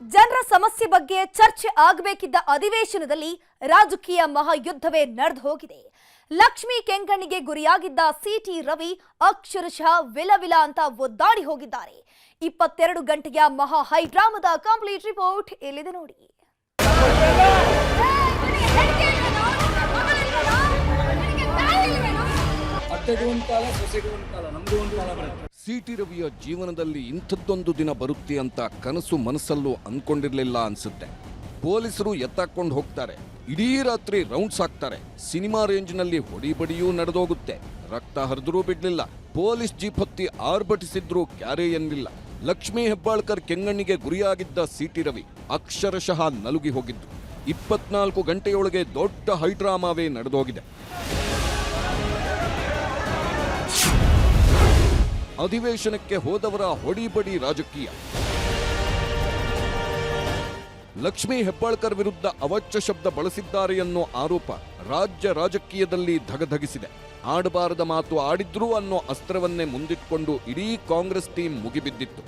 ಜನರ ಸಮಸ್ಯೆ ಬಗ್ಗೆ ಚರ್ಚೆ ಆಗಬೇಕಿದ್ದ ಅಧಿವೇಶನದಲ್ಲಿ ರಾಜಕೀಯ ಮಹಾಯುದ್ಧವೇ ನಡೆದು ಹೋಗಿದೆ. ಲಕ್ಷ್ಮಿ ಕೆಂಗಣ್ಣಿಗೆ ಗುರಿಯಾಗಿದ್ದ ಸಿಟಿ ರವಿ ಅಕ್ಷರಶಃ ವಿಲವಿಲ ಅಂತ ಒದ್ದಾಡಿ ಹೋಗಿದ್ದಾರೆ. ಇಪ್ಪತ್ತೆರಡು ಗಂಟೆಯ ಮಹಾ ಹೈಡ್ರಾಮದ ಕಂಪ್ಲೀಟ್ ರಿಪೋರ್ಟ್ ಇಲ್ಲಿದೆ ನೋಡಿ. ಸೊಸೆಗೂ ಕಾಲ ಕಾಲ ಬರುತ್ತೆ. ಸಿಟಿ ರವಿಯ ಜೀವನದಲ್ಲಿ ಇಂಥದ್ದೊಂದು ದಿನ ಬರುತ್ತೆ ಅಂತ ಕನಸು ಮನಸ್ಸಲ್ಲೂ ಅನ್ಕೊಂಡಿರ್ಲಿಲ್ಲ ಅನ್ಸುತ್ತೆ. ಪೊಲೀಸರು ಎತ್ತಾಕೊಂಡು ಹೋಗ್ತಾರೆ. ಇಡೀ ರಾತ್ರಿ ರೌಂಡ್ಸ್ ಹಾಕ್ತಾರೆ. ಸಿನಿಮಾ ರೇಂಜ್ನಲ್ಲಿ ಹೊಡಿಬಡಿಯೂ ನಡೆದೋಗುತ್ತೆ. ರಕ್ತ ಹರಿದ್ರೂ ಬಿಡ್ಲಿಲ್ಲ. ಪೊಲೀಸ್ ಜೀಪ್ ಹತ್ತಿ ಆರ್ಭಟಿಸಿದ್ರೂ ಕ್ಯಾರೇ ಎನ್ನಿಲ್ಲ. ಲಕ್ಷ್ಮೀ ಹೆಬ್ಬಾಳ್ಕರ್ ಕೆಂಗಣ್ಣಿಗೆ ಗುರಿಯಾಗಿದ್ದ ಸಿಟಿ ರವಿ ಅಕ್ಷರಶಃ ನಲುಗಿ ಹೋಗಿದ್ದು. ಇಪ್ಪತ್ನಾಲ್ಕು ಗಂಟೆಯೊಳಗೆ ದೊಡ್ಡ ಹೈಡ್ರಾಮಾವೇ ನಡೆದೋಗಿದೆ. ಅಧಿವೇಶನಕ್ಕೆ ಹೋದವರ ಹೊಡಿಬಡಿ ರಾಜಕೀಯ. ಲಕ್ಷ್ಮೀ ಹೆಬ್ಬಾಳ್ಕರ್ ವಿರುದ್ಧ ಅವಚ್ಚ ಶಬ್ದ ಬಳಸಿದ್ದಾರೆ ಅನ್ನೋ ಆರೋಪ ರಾಜ್ಯ ರಾಜಕೀಯದಲ್ಲಿ ಧಗಧಗಿಸಿದೆ. ಆಡಬಾರದ ಮಾತು ಆಡಿದ್ರು ಅನ್ನೋ ಅಸ್ತ್ರವನ್ನೇ ಮುಂದಿಟ್ಕೊಂಡು ಇಡೀ ಕಾಂಗ್ರೆಸ್ ಟೀಮ್ ಮುಗಿಬಿದ್ದಿತ್ತು.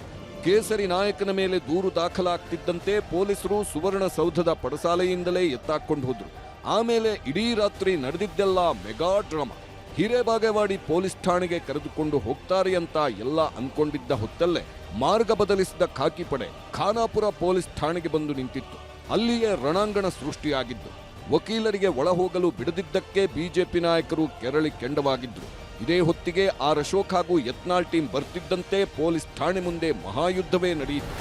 ಕೇಸರಿ ನಾಯಕನ ಮೇಲೆ ದೂರು ದಾಖಲಾಗ್ತಿದ್ದಂತೆ ಪೊಲೀಸರು ಸುವರ್ಣಸೌಧದ ಪಡಸಾಲೆಯಿಂದಲೇ ಎತ್ತಾಕೊಂಡು ಹೋದ್ರು. ಆಮೇಲೆ ಇಡೀ ರಾತ್ರಿ ನಡೆದಿದ್ದೆಲ್ಲ ಮೆಗಾ ಡ್ರಾಮಾ. ಹಿರೇಬಾಗೇವಾಡಿ ಪೊಲೀಸ್ ಠಾಣೆಗೆ ಕರೆದುಕೊಂಡು ಹೋಗ್ತಾರೆ ಅಂತ ಎಲ್ಲ ಅಂದ್ಕೊಂಡಿದ್ದ ಹೊತ್ತಲ್ಲೇ ಮಾರ್ಗ ಬದಲಿಸಿದ ಖಾಕಿ ಪಡೆ ಖಾನಾಪುರ ಪೊಲೀಸ್ ಠಾಣೆಗೆ ಬಂದು ನಿಂತಿತ್ತು. ಅಲ್ಲಿಯೇ ರಣಾಂಗಣ ಸೃಷ್ಟಿಯಾಗಿದ್ದು ವಕೀಲರಿಗೆ ಒಳ ಹೋಗಲು ಬಿಡದಿದ್ದಕ್ಕೆ ಬಿಜೆಪಿ ನಾಯಕರು ಕೆರಳಿ ಕೆಂಡವಾಗಿದ್ರು. ಇದೇ ಹೊತ್ತಿಗೆ ಆ ಅಶೋಕ್ ಹಾಗೂ ಯತ್ನಾಳ್ ಟೀಮ್ ಬರ್ತಿದ್ದಂತೆ ಪೊಲೀಸ್ ಠಾಣೆ ಮುಂದೆ ಮಹಾಯುದ್ಧವೇ ನಡೆಯಿತು.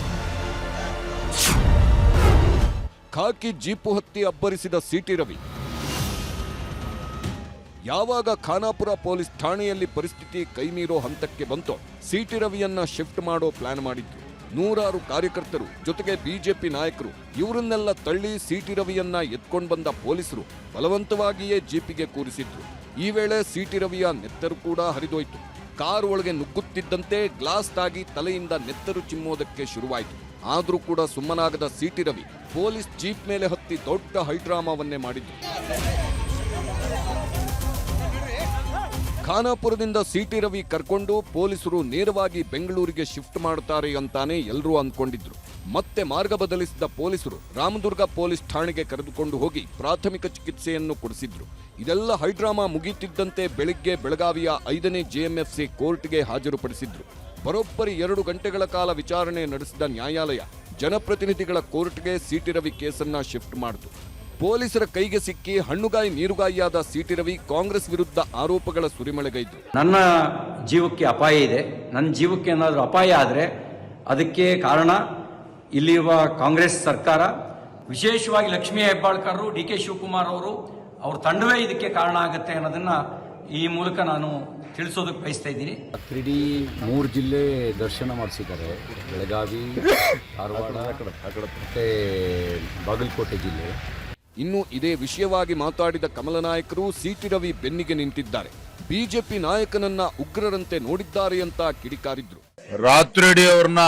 ಖಾಕಿ ಜೀಪು ಹತ್ತಿ ಅಬ್ಬರಿಸಿದ ಸಿಟಿ ರವಿ ಯಾವಾಗ ಖಾನಾಪುರ ಪೊಲೀಸ್ ಠಾಣೆಯಲ್ಲಿ ಪರಿಸ್ಥಿತಿ ಕೈಮೀರೋ ಹಂತಕ್ಕೆ ಬಂತೋ, ಸಿಟಿ ರವಿಯನ್ನ ಶಿಫ್ಟ್ ಮಾಡೋ ಪ್ಲಾನ್ ಮಾಡಿದ್ರು. ನೂರಾರು ಕಾರ್ಯಕರ್ತರು, ಜೊತೆಗೆ ಬಿಜೆಪಿ ನಾಯಕರು, ಇವರನ್ನೆಲ್ಲ ತಳ್ಳಿ ಸಿಟಿ ರವಿಯನ್ನ ಎತ್ಕೊಂಡು ಬಂದ ಪೊಲೀಸರು ಬಲವಂತವಾಗಿಯೇ ಜೀಪಿಗೆ ಕೂರಿಸಿದ್ರು. ಈ ವೇಳೆ ಸಿಟಿ ರವಿಯ ನೆತ್ತರು ಕೂಡ ಹರಿದೋಯ್ತು. ಕಾರ್ ಒಳಗೆ ನುಗ್ಗುತ್ತಿದ್ದಂತೆ ಗ್ಲಾಸ್ ತಾಗಿ ತಲೆಯಿಂದ ನೆತ್ತರು ಚಿಮ್ಮೋದಕ್ಕೆ ಶುರುವಾಯಿತು. ಆದರೂ ಕೂಡ ಸುಮ್ಮನಾಗದ C T Ravi police jeep ಮೇಲೆ ಹತ್ತಿ ದೊಡ್ಡ ಹೈಡ್ರಾಮಾವನ್ನೇ ಮಾಡಿದ್ರು. ಖಾನಾಪುರದಿಂದ ಸಿಟಿ ರವಿ ಕರ್ಕೊಂಡು ಪೊಲೀಸರು ನೇರವಾಗಿ ಬೆಂಗಳೂರಿಗೆ ಶಿಫ್ಟ್ ಮಾಡುತ್ತಾರೆ ಅಂತಾನೆ ಎಲ್ಲರೂ ಅಂದ್ಕೊಂಡಿದ್ರು. ಮತ್ತೆ ಮಾರ್ಗ ಬದಲಿಸಿದ ಪೊಲೀಸರು ರಾಮದುರ್ಗ ಪೊಲೀಸ್ ಠಾಣೆಗೆ ಕರೆದುಕೊಂಡು ಹೋಗಿ ಪ್ರಾಥಮಿಕ ಚಿಕಿತ್ಸೆಯನ್ನು ಕೊಡಿಸಿದ್ರು. ಇದೆಲ್ಲ ಹೈಡ್ರಾಮಾ ಮುಗಿಯುತ್ತಿದ್ದಂತೆ ಬೆಳಿಗ್ಗೆ ಬೆಳಗಾವಿಯ ಐದನೇ ಜೆಎಂಎಫ್ಸಿ ಕೋರ್ಟ್ಗೆ ಹಾಜರುಪಡಿಸಿದ್ರು. ಬರೋಬ್ಬರಿ ಎರಡು ಗಂಟೆಗಳ ಕಾಲ ವಿಚಾರಣೆ ನಡೆಸಿದ ನ್ಯಾಯಾಲಯ ಜನಪ್ರತಿನಿಧಿಗಳ ಕೋರ್ಟ್ಗೆ ಸಿಟಿ ರವಿ ಕೇಸನ್ನ ಶಿಫ್ಟ್ ಮಾಡಿತು. ಪೊಲೀಸರ ಕೈಗೆ ಸಿಕ್ಕಿ ಹಣ್ಣುಗಾಯಿ ನೀರುಗಾಯಿಯಾದ ಸಿಟಿ ರವಿ ಕಾಂಗ್ರೆಸ್ ವಿರುದ್ಧ ಆರೋಪಗಳ ಸುರಿಮಳೆಗೈದು. ನನ್ನ ಜೀವಕ್ಕೆ ಅಪಾಯ ಇದೆ. ನನ್ನ ಜೀವಕ್ಕೆ ಏನಾದರೂ ಅಪಾಯ ಆದರೆ ಅದಕ್ಕೆ ಕಾರಣ ಇಲ್ಲಿರುವ ಕಾಂಗ್ರೆಸ್ ಸರ್ಕಾರ. ವಿಶೇಷವಾಗಿ ಲಕ್ಷ್ಮೀ ಹೆಬ್ಬಾಳ್ಕರ್ ಡಿ ಕೆ ಶಿವಕುಮಾರ್ ಅವರು ಅವ್ರ ತಂಡವೇ ಇದಕ್ಕೆ ಕಾರಣ ಆಗುತ್ತೆ ಅನ್ನೋದನ್ನ ಈ ಮೂಲಕ ನಾನು ತಿಳಿಸೋದಕ್ಕೆ ಬಯಸ್ತಾ ಇದ್ದೀನಿ. ಇಡೀ ಮೂರು ಜಿಲ್ಲೆ ದರ್ಶನ ಮಾಡಿಸಿದ್ದಾರೆ. ಬೆಳಗಾವಿ ಧಾರವಾಡ ಮತ್ತೆ ಬಾಗಲಕೋಟೆ ಜಿಲ್ಲೆ. ಇನ್ನು ಇದೇ ವಿಷಯವಾಗಿ ಮಾತಾಡಿದ ಕಮಲ ನಾಯಕರು ಸಿಟಿ ರವಿ ಬೆನ್ನಿಗೆ ನಿಂತಿದ್ದಾರೆ. ಬಿಜೆಪಿ ನಾಯಕನನ್ನ ಉಗ್ರರಂತೆ ನೋಡಿದ್ದಾರೆ ಅಂತ ಕಿಡಿಕಾರಿದ್ರು. ರಾತ್ರಿ ಅವ್ರನ್ನ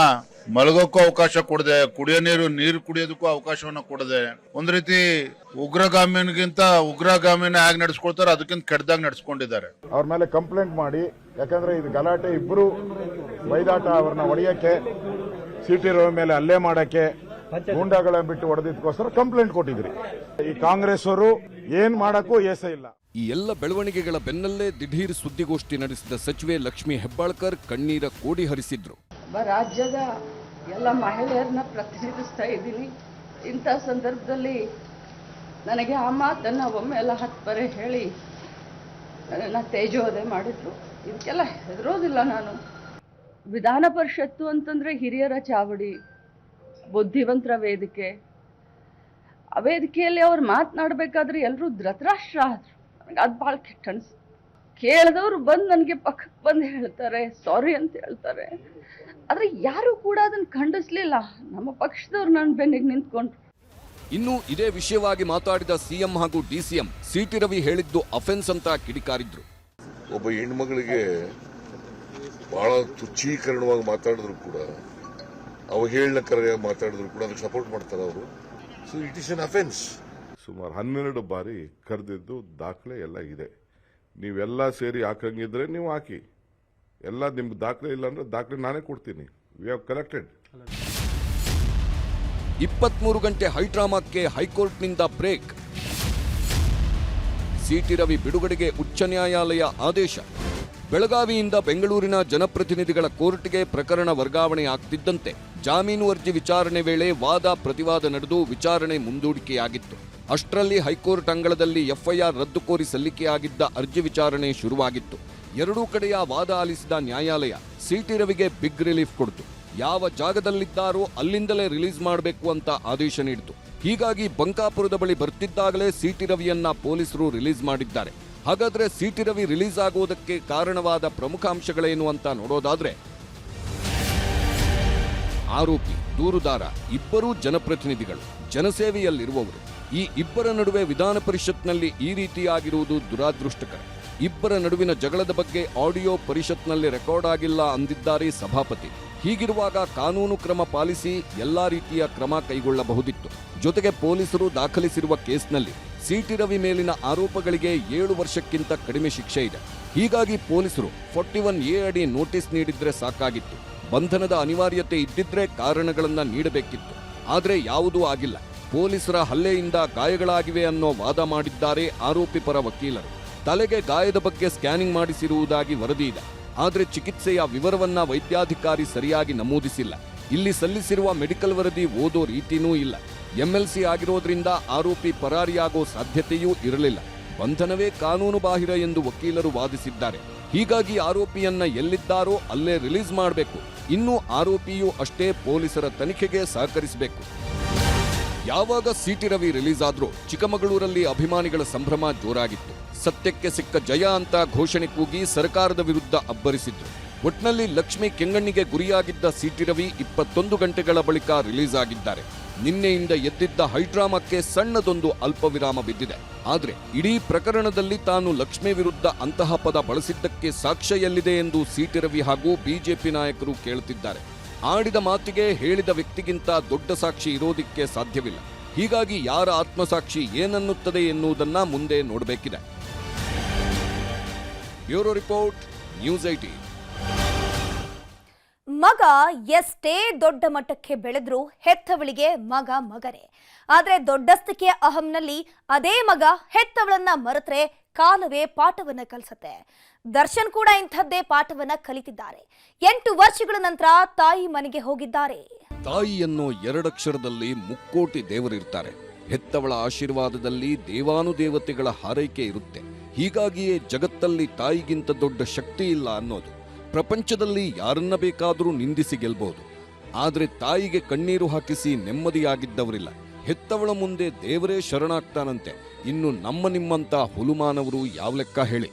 ಮಲಗೋಕ್ಕೂ ಅವಕಾಶ ಕೊಡದೆ ಕುಡಿಯೋ ನೀರು ನೀರು ಕುಡಿಯೋದಕ್ಕೂ ಅವಕಾಶವನ್ನ ಕೊಡದೆ. ಒಂದ್ ರೀತಿ ಉಗ್ರಗಾಮಿನಿಗಿಂತ ಉಗ್ರಗಾಮಿನ ಹೇಗೆ ನಡೆಸ್ಕೊಳ್ತಾರೆ ಅದಕ್ಕಿಂತ ಕೆಟ್ಟದಾಗ ನಡೆಸ್ಕೊಂಡಿದ್ದಾರೆ. ಅವ್ರ ಮೇಲೆ ಕಂಪ್ಲೇಂಟ್ ಮಾಡಿ ಯಾಕಂದ್ರೆ ಇದು ಗಲಾಟೆ ಇಬ್ರು ಬೈದಾಟ ಅವ್ರನ್ನ ಹೊಡೆಯಕ್ಕೆ ಸಿಟಿ ರವಿ ಮೇಲೆ ಅಲ್ಲೇ ಮಾಡಕ್ಕೆ ಗೂಂಡಾಗಳನ್ನ ಬಿಟ್ಟು ಹೊಡೆದಿದ್ದಕ್ಕೋಸ್ಕರ ಕಂಪ್ಲೇಂಟ್ ಕೊಟ್ಟಿದ್ರಿ ಈ ಕಾಂಗ್ರೆಸ್ ಅವರು ಏನ್ ಮಾಡಕ್ಕೂ ಏಸ ಇಲ್ಲ. ಈ ಎಲ್ಲ ಬೆಳವಣಿಗೆಗಳ ಬೆನ್ನಲ್ಲೇ ದಿಢೀರ್ ಸುದ್ದಿಗೋಷ್ಠಿ ನಡೆಸಿದ ಸಚಿವೆ ಲಕ್ಷ್ಮಿ ಹೆಬ್ಬಾಳ್ಕರ್ ಕಣ್ಣೀರ ಕೋಡಿ ಹರಿಸಿದ್ರು. ರಾಜ್ಯದ ಎಲ್ಲ ಮಹಿಳೆಯರನ್ನ ಪ್ರತಿನಿಧಿಸ್ತಾ ಇದ್ದೀನಿ. ಇಂಥ ಸಂದರ್ಭದಲ್ಲಿ ನನಗೆ ಆ ಮಾತನ್ನು ಒಮ್ಮೆ ಎಲ್ಲ ಹತ್ತು ಬರೆ ಹೇಳಿ ನನ್ನ ತೇಜೋವಧೆ ಮಾಡಿದ್ರು. ಇದಕ್ಕೆಲ್ಲ ಹೆದರೋದಿಲ್ಲ ನಾನು. ವಿಧಾನ ಪರಿಷತ್ತು ಅಂತಂದರೆ ಹಿರಿಯರ ಚಾವಡಿ ಬುದ್ಧಿವಂತರ ವೇದಿಕೆ. ಆ ವೇದಿಕೆಯಲ್ಲಿ ಅವ್ರು ಮಾತನಾಡಬೇಕಾದ್ರೆ ಎಲ್ಲರೂ ಧೃತರಾಷ್ಟ್ರ ಆದರು. ನನಗೆ ಅದು ಭಾಳ ಕೆಟ್ಟ ಅನ್ಸು. ಕೇಳಿದವರು ಬಂದು ನನಗೆ ಪಕ್ಕಕ್ಕೆ ಬಂದು ಹೇಳ್ತಾರೆ ಸಾರಿ ಅಂತ ಹೇಳ್ತಾರೆ. ಆದರೆ ಯಾರೂ ಕೂಡ ಅದನ್ನು ಖಂಡಿಸ್ಲಿಲ್ಲ. ನಮ್ಮ ಪಕ್ಷದವ್ರು ನನ್ನ ಬೆನ್ನಿಗೆ ನಿಂತ್ಕೊಂಡ್ರು. ಇನ್ನು ಇದೇ ವಿಷಯವಾಗಿ ಮಾತಾಡಿದ ಸಿಎಂ ಹಾಗೂ ಡಿಸಿಎಂ ಸಿಟಿ ರವಿ ಹೇಳಿದ್ದು ಅಫೆನ್ಸ್ ಅಂತ ಕಿಡಿಕಾರಿದ್ರು. ಒಬ್ಬ ಹೆಣ್ಮಗಳಿಗೆ ಬಹಳ ತುಚ್ಛೀಕರಣವಾಗಿ ಮಾತಾಡಿದ್ರು ಕೂಡ ಅವಹೇಳನಕರವಾಗಿ ಮಾತಾಡಿದ್ರು ಕೂಡ ಅದಕ್ಕೆ ಸಪೋರ್ಟ್ ಮಾಡ್ತಾರೆ ಅವರು. So it is an offence ಸುಮಾರು ಹನ್ನೆರಡು ಬಾರಿ ಕರೆದಿದ್ದು ದಾಖಲೆ ಎಲ್ಲ ಇದೆ. ನೀವೆಲ್ಲ ಸೇರಿ ಹಾಕಂಗಿದ್ರೆ ನೀವು ಹಾಕಿ. ಎಲ್ಲ ನಿಮ್ಗೆ ದಾಖಲೆ ಇಲ್ಲ ಅಂದ್ರೆ ದಾಖಲೆ ನಾನೇ ಕೊಡ್ತೀನಿ. ವಿ ಹ್ಯಾವ್ ಕಲೆಕ್ಟೆಡ್ ಇಪ್ಪತ್ಮೂರು ಗಂಟೆ ಹೈಡ್ರಾಮಾಕ್ಕೆ ಹೈಕೋರ್ಟ್ನಿಂದ ಬ್ರೇಕ್. ಸಿಟಿ ರವಿ ಬಿಡುಗಡೆಗೆ ಉಚ್ಚ ನ್ಯಾಯಾಲಯ ಆದೇಶ. ಬೆಳಗಾವಿಯಿಂದ ಬೆಂಗಳೂರಿನ ಜನಪ್ರತಿನಿಧಿಗಳ ಕೋರ್ಟ್ಗೆ ಪ್ರಕರಣ ವರ್ಗಾವಣೆ ಆಗ್ತಿದ್ದಂತೆ. ಜಾಮೀನು ಅರ್ಜಿ ವಿಚಾರಣೆ ವೇಳೆ ವಾದ, ಪ್ರತಿವಾದ ನಡೆದು ವಿಚಾರಣೆ ಮುಂದೂಡಿಕೆಯಾಗಿತ್ತು. ಅಷ್ಟರಲ್ಲಿ ಹೈಕೋರ್ಟ್ ಅಂಗಳದಲ್ಲಿ ಎಫ್ಐಆರ್ ರದ್ದು ಕೋರಿ ಸಲ್ಲಿಕೆಯಾಗಿದ್ದ ಅರ್ಜಿ ವಿಚಾರಣೆ ಶುರುವಾಗಿತ್ತು. ಎರಡೂ ಕಡೆಯ ವಾದ ಆಲಿಸಿದ ನ್ಯಾಯಾಲಯ ಸಿಟಿ ರವಿಗೆ ಬಿಗ್ ರಿಲೀಫ್ ಕೊಡ್ತು. ಯಾವ ಜಾಗದಲ್ಲಿದ್ದಾರೋ ಅಲ್ಲಿಂದಲೇ ರಿಲೀಸ್ ಮಾಡಬೇಕು ಅಂತ ಆದೇಶ ನೀಡಿತು. ಹೀಗಾಗಿ ಬಂಕಾಪುರದ ಬಳಿ ಬರ್ತಿದ್ದಾಗಲೇ ಸಿಟಿ ರವಿಯನ್ನ ಪೊಲೀಸರು ರಿಲೀಸ್ ಮಾಡಿದ್ದಾರೆ. ಹಾಗಾದ್ರೆ ಸಿಟಿ ರವಿ ರಿಲೀಸ್ ಆಗುವುದಕ್ಕೆ ಕಾರಣವಾದ ಪ್ರಮುಖ ಅಂಶಗಳೇನು ಅಂತ ನೋಡೋದಾದ್ರೆ ಆರೋಪಿ ದೂರುದಾರ ಇಬ್ಬರೂ ಜನಪ್ರತಿನಿಧಿಗಳು ಜನಸೇವೆಯಲ್ಲಿರುವವರು. ಈ ಇಬ್ಬರ ನಡುವೆ ವಿಧಾನ ಪರಿಷತ್ನಲ್ಲಿ ಈ ರೀತಿಯಾಗಿರುವುದು ದುರಾದೃಷ್ಟಕರ. ಇಬ್ಬರ ನಡುವಿನ ಜಗಳದ ಬಗ್ಗೆ ಆಡಿಯೋ ಪರಿಷತ್ನಲ್ಲಿ ರೆಕಾರ್ಡ್ ಆಗಿಲ್ಲ ಅಂದಿದ್ದಾರೆ ಸಭಾಪತಿ. ಹೀಗಿರುವಾಗ ಕಾನೂನು ಕ್ರಮ ಪಾಲಿಸಿ ಎಲ್ಲಾ ರೀತಿಯ ಕ್ರಮ ಕೈಗೊಳ್ಳಬಹುದಿತ್ತು. ಜೊತೆಗೆ ಪೊಲೀಸರು ದಾಖಲಿಸಿರುವ ಕೇಸ್ನಲ್ಲಿ ಸಿಟಿ ರವಿ ಮೇಲಿನ ಆರೋಪಗಳಿಗೆ ಏಳು ವರ್ಷಕ್ಕಿಂತ ಕಡಿಮೆ ಶಿಕ್ಷೆ ಇದೆ. ಹೀಗಾಗಿ ಪೊಲೀಸರು ಫೋರ್ಟಿ ಒನ್ ಎ ಅಡಿ ನೋಟಿಸ್ ನೀಡಿದ್ರೆ ಸಾಕಾಗಿತ್ತು. ಬಂಧನದ ಅನಿವಾರ್ಯತೆ ಇದ್ದಿದ್ರೆ ಕಾರಣಗಳನ್ನು ನೀಡಬೇಕಿತ್ತು. ಆದರೆ ಯಾವುದೂ ಆಗಿಲ್ಲ. ಪೊಲೀಸರ ಹಲ್ಲೆಯಿಂದ ಗಾಯಗಳಾಗಿವೆ ಅನ್ನೋ ವಾದ ಮಾಡಿದ್ದಾರೆ ಆರೋಪಿ ಪರ ವಕೀಲರು. ತಲೆಗೆ ಗಾಯದ ಬಗ್ಗೆ ಸ್ಕ್ಯಾನಿಂಗ್ ಮಾಡಿಸಿರುವುದಾಗಿ ವರದಿ ಇದೆ. ಆದರೆ ಚಿಕಿತ್ಸೆಯ ವಿವರವನ್ನ ವೈದ್ಯಾಧಿಕಾರಿ ಸರಿಯಾಗಿ ನಮೂದಿಸಿಲ್ಲ. ಇಲ್ಲಿ ಸಲ್ಲಿಸಿರುವ ಮೆಡಿಕಲ್ ವರದಿ ಓದೋ ರೀತಿನೂ ಇಲ್ಲ. ಎಂಎಲ್ಸಿ ಆಗಿರೋದ್ರಿಂದ ಆರೋಪಿ ಪರಾರಿಯಾಗೋ ಸಾಧ್ಯತೆಯೂ ಇರಲಿಲ್ಲ. ಬಂಧನವೇ ಕಾನೂನು ಬಾಹಿರ ಎಂದು ವಕೀಲರು ವಾದಿಸಿದ್ದಾರೆ. ಹೀಗಾಗಿ ಆರೋಪಿಯನ್ನ ಎಲ್ಲಿದ್ದಾರೋ ಅಲ್ಲೇ ರಿಲೀಸ್ ಮಾಡಬೇಕು. ಇನ್ನು ಆರೋಪಿಯೂ ಅಷ್ಟೇ ಪೊಲೀಸರ ತನಿಖೆಗೆ ಸಹಕರಿಸಬೇಕು. ಯಾವಾಗ ಸಿಟಿ ರವಿ ರಿಲೀಸ್ ಆದ್ರೂ ಚಿಕ್ಕಮಗಳೂರಲ್ಲಿ ಅಭಿಮಾನಿಗಳ ಸಂಭ್ರಮ ಜೋರಾಗಿತ್ತು. ಸತ್ಯಕ್ಕೆ ಸಿಕ್ಕ ಜಯ ಅಂತ ಘೋಷಣೆ ಕೂಗಿ ಸರ್ಕಾರದ ವಿರುದ್ಧ ಅಬ್ಬರಿಸಿದ್ರು. ಒಟ್ನಲ್ಲಿ ಲಕ್ಷ್ಮಿ ಕೆಂಗಣ್ಣಿಗೆ ಗುರಿಯಾಗಿದ್ದ ಸಿಟಿ ರವಿ ಇಪ್ಪತ್ತೊಂದು ಗಂಟೆಗಳ ಬಳಿಕ ರಿಲೀಸ್ ಆಗಿದ್ದಾರೆ ನಿನ್ನೆಯಿಂದ ಎದ್ದಿದ್ದ ಹೈಡ್ರಾಮಕ್ಕೆ ಸಣ್ಣದೊಂದು ಅಲ್ಪ ವಿರಾಮ ಬಿದ್ದಿದೆ. ಆದರೆ ಇಡೀ ಪ್ರಕರಣದಲ್ಲಿ ತಾನು ಲಕ್ಷ್ಮಿ ವಿರುದ್ಧ ಅಂತಹ ಪದ ಬಳಸಿದ್ದಕ್ಕೆ ಸಾಕ್ಷ್ಯ ಎಲ್ಲಿದೆ ಎಂದು ಸಿಟಿ ರವಿ ಹಾಗೂ ಬಿಜೆಪಿ ನಾಯಕರು ಕೇಳುತ್ತಿದ್ದಾರೆ ಆಡಿದ ಮಾತಿಗೆ ಹೇಳಿದ ವ್ಯಕ್ತಿಗಿಂತ ದೊಡ್ಡ ಸಾಕ್ಷಿ ಇರೋದಿಕ್ಕೆ ಸಾಧ್ಯವಿಲ್ಲ. ಹೀಗಾಗಿ ಯಾರ ಆತ್ಮಸಾಕ್ಷಿ ಏನನ್ನುತ್ತದೆ ಎನ್ನುವುದನ್ನ ಮುಂದೆ ನೋಡಬೇಕಿದೆ. Bureau report, news IT. ಮಗ ಎಷ್ಟೇ ದೊಡ್ಡ ಮಟ್ಟಕ್ಕೆ ಬೆಳೆದ್ರು ಹೆತ್ತವಳಿಗೆ ಮಗ ಮಗನೇ. ಆದ್ರೆ ದೊಡ್ಡಸ್ತಿಕೆಯ ಅಹಂನಲ್ಲಿ ಅದೇ ಮಗ ಹೆತ್ತವಳನ್ನ ಮರೆತರೆ ಕಾಲವೇ ಪಾಠವನ್ನ ಕಲಿಸತ್ತೆ. ದರ್ಶನ್ ಕೂಡ ಇಂಥದ್ದೇ ಪಾಠವನ್ನ ಕಲಿತಿದ್ದಾರೆ. ಎಂಟು ವರ್ಷಗಳ ನಂತರ ತಾಯಿ ಮನೆಗೆ ಹೋಗಿದ್ದಾರೆ. ತಾಯಿ ಅನ್ನೋ ಎರಡಕ್ಷರದಲ್ಲಿ ಮುಕ್ಕೋಟಿ ದೇವರಿರ್ತಾರೆ ಹೆತ್ತವಳ ಆಶೀರ್ವಾದದಲ್ಲಿ ದೇವಾನುದೇವತೆಗಳ ಹಾರೈಕೆ ಇರುತ್ತೆ. ಹೀಗಾಗಿಯೇ ಜಗತ್ತಲ್ಲಿ ತಾಯಿಗಿಂತ ದೊಡ್ಡ ಶಕ್ತಿ ಇಲ್ಲ ಅನ್ನೋದು. ಪ್ರಪಂಚದಲ್ಲಿ ಯಾರನ್ನ ಬೇಕಾದರೂ ನಿಂದಿಸಿ ಗೆಲ್ಬಹುದು ಆದರೆ ತಾಯಿಗೆ ಕಣ್ಣೀರು ಹಾಕಿಸಿ ನೆಮ್ಮದಿಯಾಗಿದ್ದವರಿಲ್ಲ. ಹೆತ್ತವಳ ಮುಂದೆ ದೇವರೇ ಶರಣಾಗ್ತಾನಂತೆ. ಇನ್ನು ನಮ್ಮ ನಿಮ್ಮಂತ ಹುಲುಮಾನವರು ಯಾವ ಲೆಕ್ಕ ಹೇಳಿ?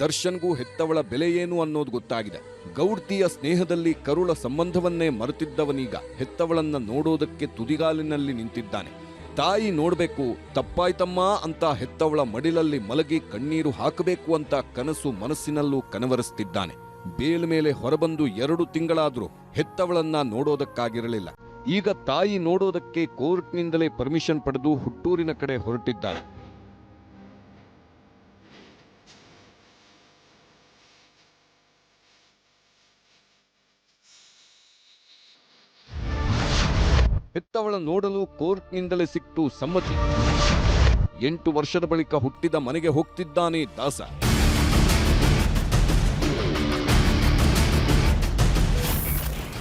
ದರ್ಶನ್ಗೂ ಹೆತ್ತವಳ ಬೆಲೆ ಅನ್ನೋದು ಗೊತ್ತಾಗಿದೆ. ಗೌಡ್ತಿಯ ಸ್ನೇಹದಲ್ಲಿ ಕರುಳ ಸಂಬಂಧವನ್ನೇ ಮರೆತಿದ್ದವನೀಗ ಹೆತ್ತವಳನ್ನ ನೋಡೋದಕ್ಕೆ ತುದಿಗಾಲಿನಲ್ಲಿ ನಿಂತಿದ್ದಾನೆ. ತಾಯಿ ನೋಡ್ಬೇಕು, ತಪ್ಪಾಯ್ತಮ್ಮ ಅಂತ ಹೆತ್ತವಳ ಮಡಿಲಲ್ಲಿ ಮಲಗಿ ಕಣ್ಣೀರು ಹಾಕಬೇಕು ಅಂತ ಕನಸು ಮನಸ್ಸಿನಲ್ಲೂ ಕನವರಿಸ್ತಿದ್ದಾನೆ. ಬೇಲ್ ಮೇಲೆ ಹೊರಬಂದು ಎರಡು ತಿಂಗಳಾದ್ರೂ ಹೆತ್ತವಳನ್ನ ನೋಡೋದಕ್ಕಾಗಿರಲಿಲ್ಲ. ಈಗ ತಾಯಿ ನೋಡೋದಕ್ಕೆ ಕೋರ್ಟ್ನಿಂದಲೇ ಪರ್ಮಿಷನ್ ಪಡೆದು ಹುಟ್ಟೂರಿನ ಕಡೆ ಹೊರಟಿದ್ದಾರೆ ಹೆತ್ತವಳ ನೋಡಲು ಕೋರ್ಟ್ನಿಂದಲೇ ಸಿಕ್ತು ಸಮ್ಮತಿ. ಎಂಟು ವರ್ಷದ ಬಳಿಕ ಹುಟ್ಟಿದ ಮನೆಗೆ ಹೋಗ್ತಿದ್ದಾನೆ ದಾಸ.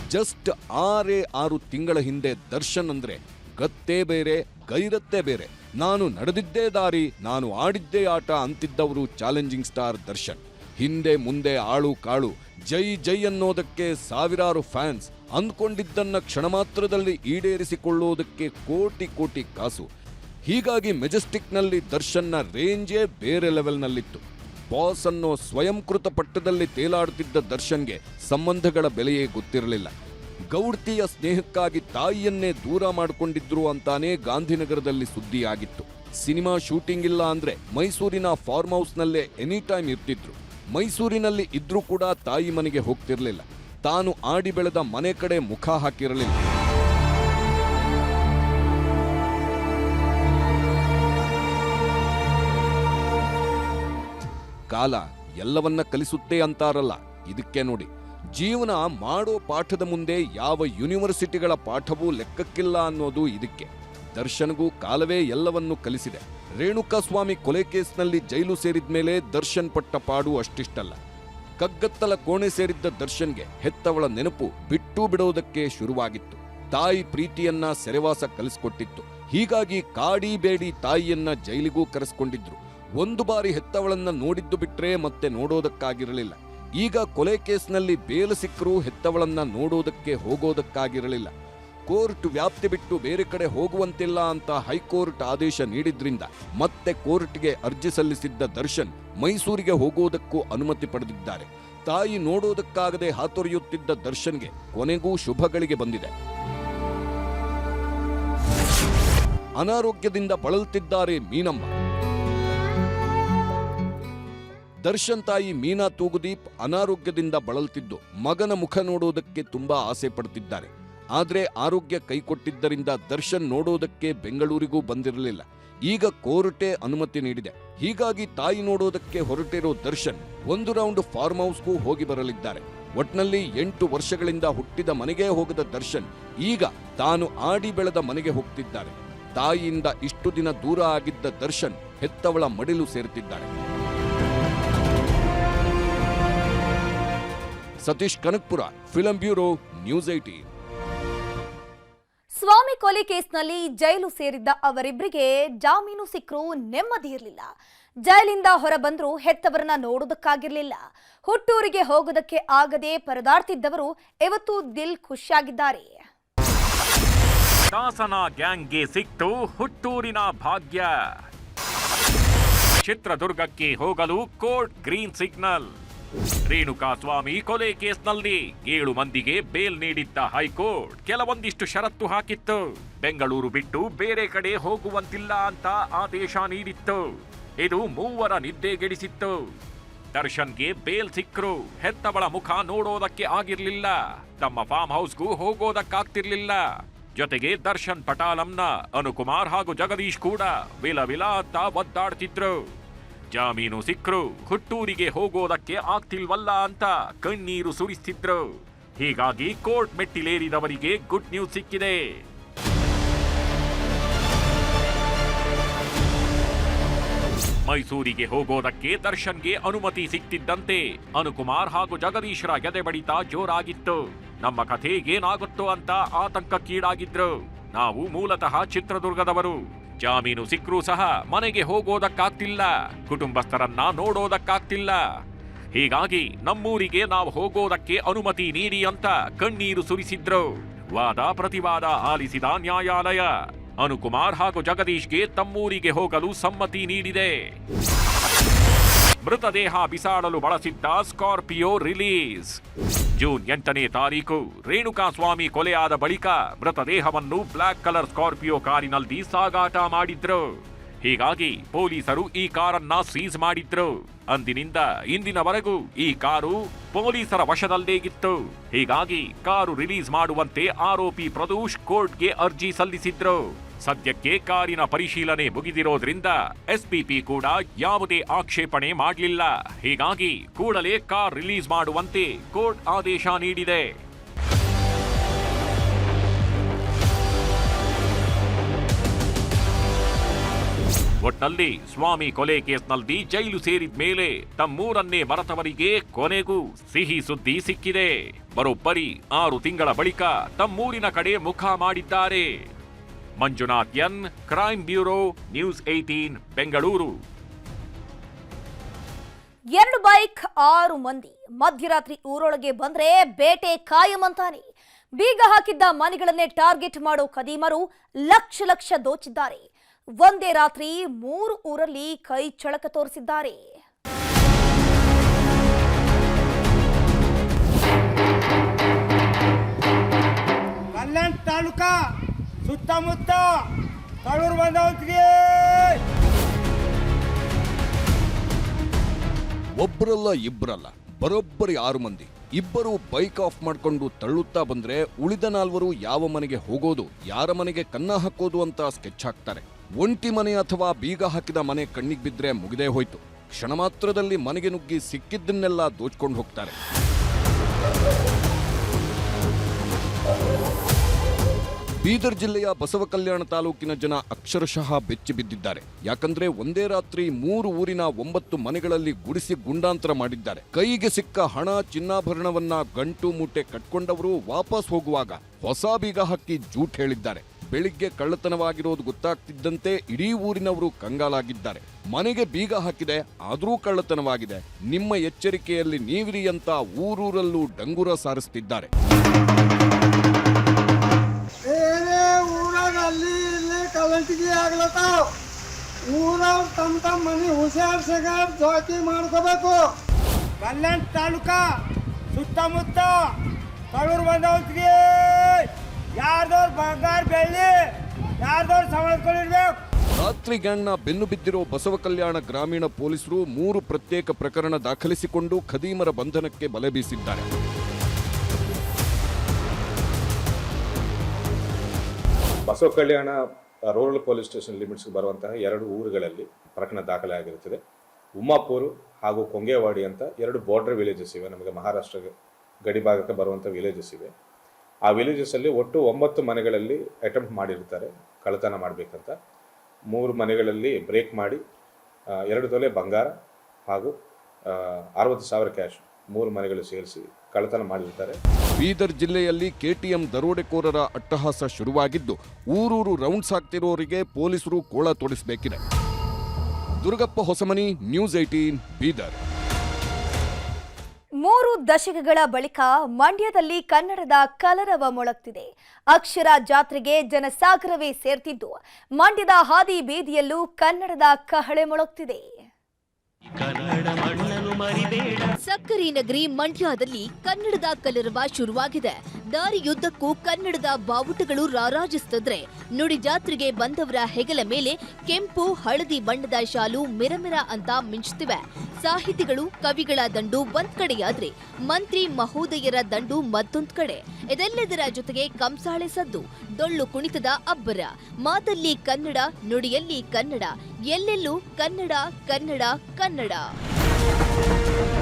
ಜಸ್ಟ್ ಆರೇ ಆರು ತಿಂಗಳ ಹಿಂದೆ ದರ್ಶನ್ ಅಂದ್ರೆ ಗತ್ತೇ ಬೇರೆ, ಗೈರತ್ತೇ ಬೇರೆ. ನಾನು ನಡೆದಿದ್ದೇ ದಾರಿ, ನಾನು ಆಡಿದ್ದೇ ಆಟ ಅಂತಿದ್ದವರು ಚಾಲೆಂಜಿಂಗ್ ಸ್ಟಾರ್ ದರ್ಶನ್. ಹಿಂದೆ ಮುಂದೆ ಆಳು ಕಾಳು, ಜೈ ಜೈ ಅನ್ನೋದಕ್ಕೆ ಸಾವಿರಾರು ಫ್ಯಾನ್ಸ್ ಅಂದ್ಕೊಂಡಿದ್ದನ್ನ ಕ್ಷಣ ಮಾತ್ರದಲ್ಲಿ ಈಡೇರಿಸಿಕೊಳ್ಳುವುದಕ್ಕೆ ಕೋಟಿ ಕೋಟಿ ಕಾಸು. ಹೀಗಾಗಿ ಮೆಜೆಸ್ಟಿಕ್ನಲ್ಲಿ ದರ್ಶನ್ನ ರೇಂಜೇ ಬೇರೆ ಲೆವೆಲ್ನಲ್ಲಿತ್ತು. ಬಾಸ್ ಅನ್ನೋ ಸ್ವಯಂಕೃತ ಪಟ್ಟದಲ್ಲಿ ತೇಲಾಡುತ್ತಿದ್ದ ದರ್ಶನ್ಗೆ ಸಂಬಂಧಗಳ ಬೆಲೆಯೇ ಗೊತ್ತಿರಲಿಲ್ಲ. ಗೌಡ್ತಿಯ ಸ್ನೇಹಕ್ಕಾಗಿ ತಾಯಿಯನ್ನೇ ದೂರ ಮಾಡಿಕೊಂಡಿದ್ರು ಅಂತಾನೆ ಗಾಂಧಿನಗರದಲ್ಲಿ ಸುದ್ದಿಯಾಗಿತ್ತು. ಸಿನಿಮಾ ಶೂಟಿಂಗ್ ಇಲ್ಲ ಅಂದ್ರೆ ಮೈಸೂರಿನ ಫಾರ್ಮ್ ಹೌಸ್ನಲ್ಲೇ ಎನಿ ಟೈಮ್ ಇರ್ತಿದ್ರು. ಮೈಸೂರಿನಲ್ಲಿ ಇದ್ರೂ ಕೂಡ ತಾಯಿ ಮನೆಗೆ ಹೋಗ್ತಿರ್ಲಿಲ್ಲ. ತಾನು ಆಡಿ ಬೆಳೆದ ಮನೆ ಕಡೆ ಮುಖ ಹಾಕಿರಲಿಲ್ಲ. ಕಾಲ ಎಲ್ಲವನ್ನ ಕಲಿಸುತ್ತೆ ಅಂತಾರಲ್ಲ, ಇದಕ್ಕೆ ನೋಡಿ. ಜೀವನ ಮಾಡೋ ಪಾಠದ ಮುಂದೆ ಯಾವ ಯೂನಿವರ್ಸಿಟಿಗಳ ಪಾಠವೂ ಲೆಕ್ಕಕ್ಕಿಲ್ಲ ಅನ್ನೋದು ಇದಕ್ಕೆ. ದರ್ಶನ್ಗೂ ಕಾಲವೇ ಎಲ್ಲವನ್ನೂ ಕಲಿಸಿದೆ. ರೇಣುಕಾಸ್ವಾಮಿ ಕೊಲೆ ಕೇಸ್ನಲ್ಲಿ ಜೈಲು ಸೇರಿದ ಮೇಲೆ ದರ್ಶನ್ ಪಟ್ಟ ಪಾಡು ಅಷ್ಟಿಷ್ಟಲ್ಲ. ಕಗ್ಗತ್ತಲ ಕೋಣೆ ಸೇರಿದ್ದ ದರ್ಶನ್ಗೆ ಹೆತ್ತವಳ ನೆನಪು ಬಿಟ್ಟು ಬಿಡೋದಕ್ಕೆ ಶುರುವಾಗಿತ್ತು. ತಾಯಿ ಪ್ರೀತಿಯನ್ನ ಸೆರೆವಾಸ ಕಲಿಸ್ಕೊಟ್ಟಿತ್ತು. ಹೀಗಾಗಿ ಕಾಡಿ ಬೇಡಿ ತಾಯಿಯನ್ನ ಜೈಲಿಗೂ ಕರೆಸ್ಕೊಂಡಿದ್ರು. ಒಂದು ಬಾರಿ ಹೆತ್ತವಳನ್ನ ನೋಡಿದ್ದು ಬಿಟ್ರೆ ಮತ್ತೆ ನೋಡೋದಕ್ಕಾಗಿರಲಿಲ್ಲ. ಈಗ ಕೊಲೆ ಕೇಸ್ನಲ್ಲಿ ಬೇಲು ಸಿಕ್ಕರೂ ಹೆತ್ತವಳನ್ನ ನೋಡೋದಕ್ಕೆ ಹೋಗೋದಕ್ಕಾಗಿರಲಿಲ್ಲ. ಕೋರ್ಟ್ ವ್ಯಾಪ್ತಿ ಬಿಟ್ಟು ಬೇರೆ ಕಡೆ ಹೋಗುವಂತಿಲ್ಲ ಅಂತ ಹೈಕೋರ್ಟ್ ಆದೇಶ ನೀಡಿದ್ರಿಂದ ಮತ್ತೆ ಕೋರ್ಟ್ಗೆ ಅರ್ಜಿ ಸಲ್ಲಿಸಿದ್ದ ದರ್ಶನ್ ಮೈಸೂರಿಗೆ ಹೋಗುವುದಕ್ಕೂ ಅನುಮತಿ ಪಡೆದಿದ್ದಾರೆ. ತಾಯಿ ನೋಡೋದಕ್ಕಾಗದೆ ಹಾತೊರೆಯುತ್ತಿದ್ದ ದರ್ಶನ್ಗೆ ಕೊನೆಗೂ ಶುಭಗಳಿಗೆ ಬಂದಿದೆ. ಅನಾರೋಗ್ಯದಿಂದ ಬಳಲುತ್ತಿದ್ದಾರೆ ಮೀನಮ್ಮ. ದರ್ಶನ್ ತಾಯಿ ಮೀನಾ ತೂಗುದೀಪ್ ಅನಾರೋಗ್ಯದಿಂದ ಬಳಲ್ತಿದ್ದು ಮಗನ ಮುಖ ನೋಡುವುದಕ್ಕೆ ತುಂಬಾ ಆಸೆ ಪಡ್ತಿದ್ದಾರೆ ಆದ್ರೆ ಆರೋಗ್ಯ ಕೈಕೊಟ್ಟಿದ್ದರಿಂದ ದರ್ಶನ್ ನೋಡೋದಕ್ಕೆ ಬೆಂಗಳೂರಿಗೂ ಬಂದಿರಲಿಲ್ಲ. ಈಗ ಕೋರ್ಟೆ ಅನುಮತಿ ನೀಡಿದೆ. ಹೀಗಾಗಿ ತಾಯಿ ನೋಡೋದಕ್ಕೆ ಹೊರಟಿರೋ ದರ್ಶನ್ ಒಂದು ರೌಂಡ್ ಫಾರ್ಮ್ ಹೌಸ್ಗೂ ಹೋಗಿ ಬರಲಿದ್ದಾರೆ. ಒಟ್ನಲ್ಲಿ ಎಂಟು ವರ್ಷಗಳಿಂದ ಹುಟ್ಟಿದ ಮನೆಗೆ ಹೋಗದ ದರ್ಶನ್ ಈಗ ತಾನು ಆಡಿ ಬೆಳೆದ ಮನೆಗೆ ಹೋಗ್ತಿದ್ದಾರೆ. ತಾಯಿಯಿಂದ ಇಷ್ಟು ದಿನ ದೂರ ಆಗಿದ್ದ ದರ್ಶನ್ ಹೆತ್ತವಳ ಮಡಿಲು ಸೇರ್ತಿದ್ದಾರೆ. Satish Kanakpura, film bureau, news eighteen Swamy ಕೊಲೆ ಕೇಸ್ನಲ್ಲಿ ಜೈಲು ಸೇರಿದ್ದ ಅವರಿಬ್ಬರಿಗೆ ಜಾಮೀನು ಸಿಕ್ಕರೂ ನೆಮ್ಮದಿ ಇರಲಿಲ್ಲ. ಜೈಲಿಂದ ಹೊರಬಂದ್ರು ಹೆತ್ತವರನ್ನ ನೋಡೋದಕ್ಕಾಗಿರ್ಲಿಲ್ಲ ಹುಟ್ಟೂರಿಗೆ ಹೋಗೋದಕ್ಕೆ ಆಗದೆ ಪರದಾಡ್ತಿದ್ದವರು ಇವತ್ತು ದಿಲ್ ಖುಷಿಯಾಗಿದ್ದಾರೆ. ದಾಸನ ಗ್ಯಾಂಗ್ಗೆ ಸಿಕ್ತು ಹುಟ್ಟೂರಿನ ಭಾಗ್ಯ. ಚಿತ್ರದುರ್ಗಕ್ಕೆ ಹೋಗಲು court green signal. Renuka Swamy ಕೊಲೆ ಕೇಸ್ನಲ್ಲಿ ಏಳು ಮಂದಿಗೆ ಬೇಲ್ ನೀಡಿದ್ದ ಹೈಕೋರ್ಟ್ ಕೆಲವೊಂದಿಷ್ಟು ಷರತ್ತು ಹಾಕಿತ್ತು. ಬೆಂಗಳೂರು ಬಿಟ್ಟು ಬೇರೆ ಕಡೆ ಹೋಗುವಂತಿಲ್ಲ ಅಂತ ಆದೇಶ ನೀಡಿತ್ತು. ಇದು ಮೂವರ ನಿದ್ದೆಗೆಡಿಸಿತ್ತು ದರ್ಶನ್ಗೆ ಬೇಲ್ ಸಿಕ್ಕರು ಹೆತ್ತವಳ ಮುಖ ನೋಡೋದಕ್ಕೆ ಆಗಿರ್ಲಿಲ್ಲ. ತಮ್ಮ ಫಾರ್ಮ್ ಹೌಸ್ಗೂ ಹೋಗೋದಕ್ಕಾಗ್ತಿರ್ಲಿಲ್ಲ. ಜೊತೆಗೆ ದರ್ಶನ್ ಪಟಾಲಂನ ಅನುಕುಮಾರ್ ಹಾಗೂ ಜಗದೀಶ್ ಕೂಡ ವಿಲ ವಿಲ ಅಂತ ಒದ್ದಾಡ್ತಿದ್ರು. ಜಾಮೀನು ಸಿಕ್ರು. ಹುಟ್ಟೂರಿಗೆ ಹೋಗೋದಕ್ಕೆ ಆಗ್ತಿಲ್ವಲ್ಲ ಅಂತ ಕಣ್ಣೀರು ಸುರಿಸ್ತಿದ್ರು. ಹೀಗಾಗಿ ಕೋರ್ಟ್ ಮೆಟ್ಟಿಲೇರಿದವರಿಗೆ ಗುಡ್ ನ್ಯೂಸ್ ಸಿಕ್ಕಿದೆ. ಮೈಸೂರಿಗೆ ಹೋಗೋದಕ್ಕೆ ದರ್ಶನ್ಗೆ ಅನುಮತಿ ಸಿಕ್ತಿದ್ದಂತೆ ಅನುಕುಮಾರ್ ಹಾಗೂ ಜಗದೀಶ್ರ ಎದೆ ಬಡಿತ ಜೋರಾಗಿತ್ತು. ನಮ್ಮ ಕಥೆ ಏನಾಗುತ್ತೋ ಅಂತ ಆತಂಕಕ್ಕೀಡಾಗಿದ್ರು ನಾವು ಮೂಲತಃ ಚಿತ್ರದುರ್ಗದವರು. ಜಾಮೀನು ಸಿಕ್ಕರೂ ಸಹ ಮನೆಗೆ ಹೋಗೋದಕ್ಕಾಗ್ತಿಲ್ಲ. ಕುಟುಂಬಸ್ಥರನ್ನ ನೋಡೋದಕ್ಕಾಗ್ತಿಲ್ಲ. ಹೀಗಾಗಿ ನಮ್ಮೂರಿಗೆ ನಾವು ಹೋಗೋದಕ್ಕೆ ಅನುಮತಿ ನೀಡಿ ಅಂತ ಕಣ್ಣೀರು ಸುರಿಸಿದ್ರು. ವಾದ ಪ್ರತಿವಾದ ಆಲಿಸಿದ ನ್ಯಾಯಾಲಯ. ಅನುಕುಮಾರ್ ಹಾಗೂ ಜಗದೀಶ್ಗೆ ತಮ್ಮೂರಿಗೆ ಹೋಗಲು ಸಮ್ಮತಿ ನೀಡಿದೆ. ಮೃತದೇಹ ಬಿಸಾಡಲು ಬಳಸಿದ್ದ ಸ್ಕಾರ್ಪಿಯೋ ರಿಲೀಸ್. ಜೂನ್ ಎಂಟನೇ ತಾರೀಕು ರೇಣುಕಾಸ್ವಾಮಿ ಕೊಲೆಯಾದ ಬಳಿಕ ಮೃತದೇಹವನ್ನು ಬ್ಲಾಕ್ ಕಲರ್ ಸ್ಕಾರ್ಪಿಯೋ ಕಾರಿನಲ್ಲಿ ಸಾಗಾಟ ಮಾಡಿದ್ರು. ಹೀಗಾಗಿ ಪೊಲೀಸರು ಈ ಕಾರನ್ನ ಸೀಸ್ ಮಾಡಿದ್ರು. ಅಂದಿನಿಂದ ಇಂದಿನವರೆಗೂ ಈ ಕಾರು ಪೊಲೀಸರ ವಶದಲ್ಲೇ ಇತ್ತು ಹೀಗಾಗಿ ಕಾರು ರಿಲೀಸ್ ಮಾಡುವಂತೆ ಆರೋಪಿ ಪ್ರದೂಷ್ ಕೋರ್ಟ್ಗೆ ಅರ್ಜಿ ಸಲ್ಲಿಸಿದ್ರು. ಸದ್ಯಕ್ಕೆ ಕಾರಿನ ಪರಿಶೀಲನೆ ಮುಗಿದಿರೋದ್ರಿಂದ ಎಸ್ಪಿಪಿ ಕೂಡ ಯಾವುದೇ ಆಕ್ಷೇಪಣೆ ಮಾಡಲಿಲ್ಲ. ಹೀಗಾಗಿ ಕೂಡಲೇ ಕಾರ್ ರಿಲೀಸ್ ಮಾಡುವಂತೆ ಕೋರ್ಟ್ ಆದೇಶ ನೀಡಿದೆ. ಒಟ್ನಲ್ಲಿ ಸ್ವಾಮಿ ಕೊಲೆ ಕೇಸ್ನಲ್ಲಿ ಜೈಲು ಸೇರಿದ ಮೇಲೆ ತಮ್ಮೂರನ್ನೇ ಮರತವರಿಗೆ ಕೊನೆಗೂ ಸಿಹಿ ಸುದ್ದಿ ಸಿಕ್ಕಿದೆ. ಬರೋಬ್ಬರಿ ಆರು ತಿಂಗಳ ಬಳಿಕ ತಮ್ಮೂರಿನ ಕಡೆ ಮುಖ ಮಾಡಿದ್ದಾರೆ. Manjunath N crime bureau news eighteen Bengaluru. ಎರಡು ಬೈಕ್ ಆರು ಮಂದಿ. ಮಧ್ಯರಾತ್ರಿ ಊರೊಳಗೆ ಬಂದ್ರೆ ಬೇಟೆ ಕಾಯಂ ಅಂತಾನೆ. ಬೀಗ ಹಾಕಿದ್ದ ಮನೆಗಳನ್ನೇ ಟಾರ್ಗೆಟ್ ಮಾಡೋ ಖದೀಮರು ಲಕ್ಷ ಲಕ್ಷ ದೋಚಿದ್ದಾರೆ. ಒಂದೇ ರಾತ್ರಿ ಮೂರು ಊರಲ್ಲಿ ಕೈ ಚಳಕ ತೋರಿಸಿದ್ದಾರೆ. ಕಲ್ಯಾಣ ತಾಲೂಕಾ ಸುತ್ತಮುತ್ತ ಕಳೂರು ಬಂದವಂತ್ರಿ ಒಬ್ಬರಲ್ಲ ಇಬ್ಬರಲ್ಲ ಬರೋಬ್ಬರಿ ಆರು ಮಂದಿ. ಇಬ್ಬರು ಬೈಕ್ ಆಫ್ ಮಾಡಿಕೊಂಡು ತಳ್ಳುತ್ತಾ ಬಂದ್ರೆ ಉಳಿದ ನಾಲ್ವರು ಯಾವ ಮನೆಗೆ ಹೋಗೋದು, ಯಾರ ಮನೆಗೆ ಕನ್ನ ಹಾಕೋದು ಅಂತ ಸ್ಕೆಚ್ ಹಾಕ್ತಾರೆ. ಒಂಟಿ ಮನೆ ಅಥವಾ ಬೀಗ ಹಾಕಿದ ಮನೆ ಕಣ್ಣಿಗೆ ಬಿದ್ರೆ ಮುಗಿದೇ ಹೋಯ್ತು. ಕ್ಷಣ ಮಾತ್ರದಲ್ಲಿ ಮನೆಗೆ ನುಗ್ಗಿ ಸಿಕ್ಕಿದ್ದನ್ನೆಲ್ಲ ದೋಚ್ಕೊಂಡು ಹೋಗ್ತಾರೆ. ಬೀದರ್ ಜಿಲ್ಲೆಯ ಬಸವ ಕಲ್ಯಾಣ ತಾಲೂಕಿನ ಜನ ಅಕ್ಷರಶಃ ಬೆಚ್ಚಿ ಬಿದ್ದಿದ್ದಾರೆ. ಯಾಕಂದ್ರೆ ಒಂದೇ ರಾತ್ರಿ ಮೂರು ಊರಿನ ಒಂಬತ್ತು ಮನೆಗಳಲ್ಲಿ ಗುಡಿಸಿ ಗುಂಡಾಂತರ ಮಾಡಿದ್ದಾರೆ. ಕೈಗೆ ಸಿಕ್ಕ ಹಣ, ಚಿನ್ನಾಭರಣವನ್ನ ಗಂಟು ಮೂಟೆ ಕಟ್ಕೊಂಡವರು ವಾಪಸ್ ಹೋಗುವಾಗ ಹೊಸ ಬೀಗ ಹಾಕಿ ಜೂಟ್ ಹೇಳಿದ್ದಾರೆ. ಬೆಳಿಗ್ಗೆ ಕಳ್ಳತನವಾಗಿರೋದು ಗೊತ್ತಾಗ್ತಿದ್ದಂತೆ ಇಡೀ ಊರಿನವರು ಕಂಗಾಲಾಗಿದ್ದಾರೆ. ಮನೆಗೆ ಬೀಗ ಹಾಕಿದೆ, ಆದರೂ ಕಳ್ಳತನವಾಗಿದೆ. ನಿಮ್ಮ ಎಚ್ಚರಿಕೆಯಲ್ಲಿ ನೀವಿರಿ ಅಂತ ಊರೂರಲ್ಲೂ ಡಂಗುರ ಸಾರಿಸ್ತಿದ್ದಾರೆ. ಊರವ್ರು ತಮ್ಮ ತಮ್ಮ ಮನೆ ಹುಷಾರ್ ಸಗಾರ್ ಜೋಕಿ ಮಾಡ್ಕೋಬೇಕು. ಕಲ್ಯಾಣ ತಾಲೂಕಾ ಸುತ್ತಮುತ್ತ ಕಳೂರು ಬಂದವ್ರಿ ಯಾರ್ದವ್ರು ಬಂಗಾರ ಬೆಳ್ಳಿ ಯಾರ್ದವ್ರು ಸಮಸ್ಕೊಂಡಿರ್ಬೇಕು ರಾತ್ರಿ ಗ್ಯಾಂಗ್ನ ಬೆನ್ನು ಬಿದ್ದಿರೋ ಬಸವ ಕಲ್ಯಾಣ ಗ್ರಾಮೀಣ ಪೊಲೀಸರು ಮೂರು ಪ್ರತ್ಯೇಕ ಪ್ರಕರಣ ದಾಖಲಿಸಿಕೊಂಡು ಖದೀಮರ ಬಂಧನಕ್ಕೆ ಬಲೆ ಬೀಸಿದ್ದಾರೆ. Basava Kalyan rural police station ಲಿಮಿಟ್ಸ್ಗೆ ಬರುವಂತಹ ಎರಡು ಊರುಗಳಲ್ಲಿ ಪ್ರಕರಣ ದಾಖಲೆ ಆಗಿರುತ್ತದೆ ಉಮ್ಮಾಪುರ್ ಹಾಗೂ ಕೊಂಗೇವಾಡಿ ಅಂತ ಎರಡು ಬಾರ್ಡರ್ ವಿಲೇಜಸ್ ಇವೆ. ನಮಗೆ ಮಹಾರಾಷ್ಟ್ರ ಗಡಿ ಭಾಗಕ್ಕೆ ಬರುವಂಥ ವಿಲೇಜಸ್ ಇವೆ. ಆ ವಿಲೇಜಸ್ಸಲ್ಲಿ ಒಟ್ಟು ಒಂಬತ್ತು ಮನೆಗಳಲ್ಲಿ ಅಟೆಂಪ್ಟ್ ಮಾಡಿರ್ತಾರೆ. ಕಳ್ಳತನ ಮಾಡಬೇಕಂತ. ಮೂರು ಮನೆಗಳಲ್ಲಿ ಬ್ರೇಕ್ ಮಾಡಿ ಎರಡು ತೊಲೆ ಬಂಗಾರ ಹಾಗೂ ಅರವತ್ತು ಸಾವಿರ ಕ್ಯಾಶ್ ಮೂರು ಮನೆಗಳು ಸೇರಿಸಿ ಕಳ್ಳತನ ಮಾಡಿರ್ತಾರೆ. ಬೀದರ್ ಜಿಲ್ಲೆಯಲ್ಲಿ ಕೆಟಿಎಂ ದರೋಡೆಕೋರರ ಅಟ್ಟಹಾಸ ಶುರುವಾಗಿದ್ದು ಊರೂರು ರೌಂಡ್ಸ್ ಆಗ್ತಿರೋರಿಗೆ ಪೊಲೀಸರು ಕೋಳ ತೋಡಿಸಬೇಕಿದೆ. Durgappa Hosamani news eighteen Bidar. ಮೂರು ದಶಕಗಳ ಬಳಿಕ ಮಂಡ್ಯದಲ್ಲಿ ಕನ್ನಡದ ಕಲರವ ಮೊಳಗ್ತಿದೆ. ಅಕ್ಷರ ಜಾತ್ರೆಗೆ ಜನಸಾಗರವೇ ಸೇರ್ತಿದ್ದು. ಮಂಡ್ಯದ ಹಾದಿ ಬೀದಿಯಲ್ಲೂ ಕನ್ನಡದ ಕಹಳೆ ಮೊಳಗ್ತಿದೆ. ಸಕ್ಕರೆ ನಗರಿ ಮಂಡ್ಯದಲ್ಲಿ ಕನ್ನಡದ ಕಲರವ ಶುರುವಾಗಿದೆ. ದಾರಿಯುದ್ದಕ್ಕೂ ಕನ್ನಡದ ಬಾವುಟಗಳು ರಾರಾಜಿಸುತ್ತಿದ್ರೆ ನುಡಿ ಜಾತ್ರೆಗೆ ಬಂದವರ ಹೆಗಲ ಮೇಲೆ ಕೆಂಪು, ಹಳದಿ ಬಣ್ಣದ ಶಾಲು ಮಿರಮಿರ ಅಂತ ಮಿಂಚುತ್ತಿವೆ. ಸಾಹಿತಿಗಳು, ಕವಿಗಳ ದಂಡು ಒಂದ್ ಕಡೆಯಾದ್ರೆ ಮಂತ್ರಿ ಮಹೋದಯರ ದಂಡು ಮತ್ತೊಂದ್ ಕಡೆ. ಇದೆಲ್ಲದರ ಜೊತೆಗೆ ಕಂಸಾಳೆ ಸದ್ದು, ಡೊಳ್ಳು ಕುಣಿತದ ಅಬ್ಬರ. ಮಾತಲ್ಲಿ ಕನ್ನಡ, ನುಡಿಯಲ್ಲಿ ಕನ್ನಡ. ಎಲ್ಲೆಲ್ಲೂ ಕನ್ನಡ ಕನ್ನಡ ಕನ್ನಡ. ಕನ್ನಡ.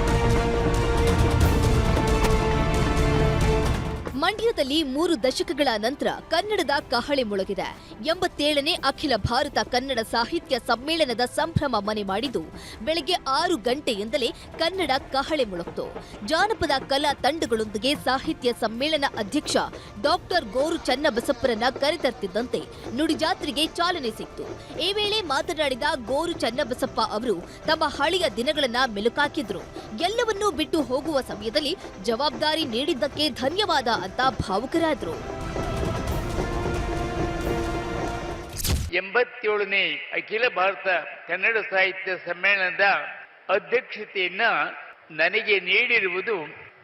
ಮಂಡ್ಯದಲ್ಲಿ ಮೂರು ದಶಕಗಳ ನಂತರ ಕನ್ನಡದ ಕಹಳೆ ಮೊಳಗಿದೆ. ಎಂಬತ್ತೇಳನೇ ಅಖಿಲ ಭಾರತ ಕನ್ನಡ ಸಾಹಿತ್ಯ ಸಮ್ಮೇಳನದ ಸಂಭ್ರಮ ಮನೆ ಮಾಡಿದ್ದು, ಬೆಳಗ್ಗೆ ಆರು ಗಂಟೆಯಿಂದಲೇ ಕನ್ನಡ ಕಹಳೆ ಮೊಳಗಿತು. ಜಾನಪದ ಕಲಾ ತಂಡಗಳೊಂದಿಗೆ ಸಾಹಿತ್ಯ ಸಮ್ಮೇಳನ ಅಧ್ಯಕ್ಷ ಡಾಕ್ಟರ್ ಗೋರು ಚನ್ನಬಸಪ್ಪರನ್ನ ಕರೆತರ್ತಿದ್ದಂತೆ ನುಡಿಜಾತ್ರೆಗೆ ಚಾಲನೆ ಸಿಕ್ತು. ಈ ವೇಳೆ ಮಾತನಾಡಿದ ಗೋರು ಚನ್ನಬಸಪ್ಪ ಅವರು ತಮ್ಮ ಹಳೆಯ ದಿನಗಳನ್ನ ಮೆಲುಕಾಕಿದ್ರು. ಎಲ್ಲವನ್ನೂ ಬಿಟ್ಟು ಹೋಗುವ ಸಮಯದಲ್ಲಿ ಜವಾಬ್ದಾರಿ ನೀಡಿದ್ದಕ್ಕೆ ಧನ್ಯವಾದ ಅಂತ ಭಾವುಕರಾದ್ರು. ಎಂಬತ್ತೇಳನೇ ಅಖಿಲ ಭಾರತ ಕನ್ನಡ ಸಾಹಿತ್ಯ ಸಮ್ಮೇಳನದ ಅಧ್ಯಕ್ಷತೆಯನ್ನ ನನಗೆ ನೀಡಿರುವುದು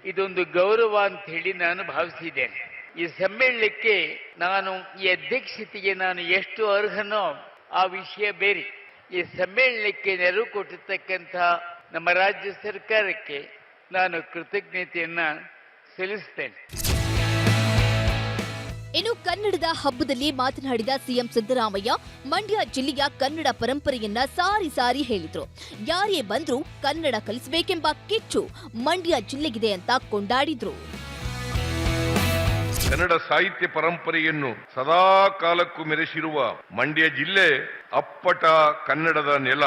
ಇದೊಂದು ಗೌರವ ಅಂತ ಹೇಳಿ ನಾನು ಭಾವಿಸಿದ್ದೇನೆ. ಈ ಸಮ್ಮೇಳನಕ್ಕೆ ನಾನು, ಈ ಅಧ್ಯಕ್ಷತೆಗೆ ನಾನು ಎಷ್ಟು ಅರ್ಹನೋ ಆ ವಿಷಯ ಬೇರೆ. ಈ ಸಮ್ಮೇಳನಕ್ಕೆ ನೆರವು ಕೊಟ್ಟಿರ್ತಕ್ಕಂಥ ನಮ್ಮ ರಾಜ್ಯ ಸರ್ಕಾರಕ್ಕೆ ನಾನು ಕೃತಜ್ಞತೆಯನ್ನ ಸಲ್ಲಿಸ್ತೇನೆ. ಇನ್ನು ಕನ್ನಡದ ಹಬ್ಬದಲ್ಲಿ ಮಾತನಾಡಿದ ಸಿಎಂ ಸಿದ್ದರಾಮಯ್ಯ, ಮಂಡ್ಯ ಜಿಲ್ಲೆಯ ಕನ್ನಡ ಪರಂಪರೆಯನ್ನ ಸಾರಿ ಸಾರಿ ಹೇಳಿದ್ರು. ಯಾರೇ ಬಂದ್ರೂ ಕನ್ನಡ ಕಲಿಸಬೇಕೆಂಬ ಕಿಚ್ಚು ಮಂಡ್ಯ ಜಿಲ್ಲೆಗಿದೆ ಅಂತ ಕೊಂಡಾಡಿದ್ರು. ಕನ್ನಡ ಸಾಹಿತ್ಯ ಪರಂಪರೆಯನ್ನು ಸದಾ ಕಾಲಕ್ಕೂ ಮೆರೆಸಿರುವ ಮಂಡ್ಯ ಜಿಲ್ಲೆ ಅಪ್ಪಟ ಕನ್ನಡದ ನೆಲ,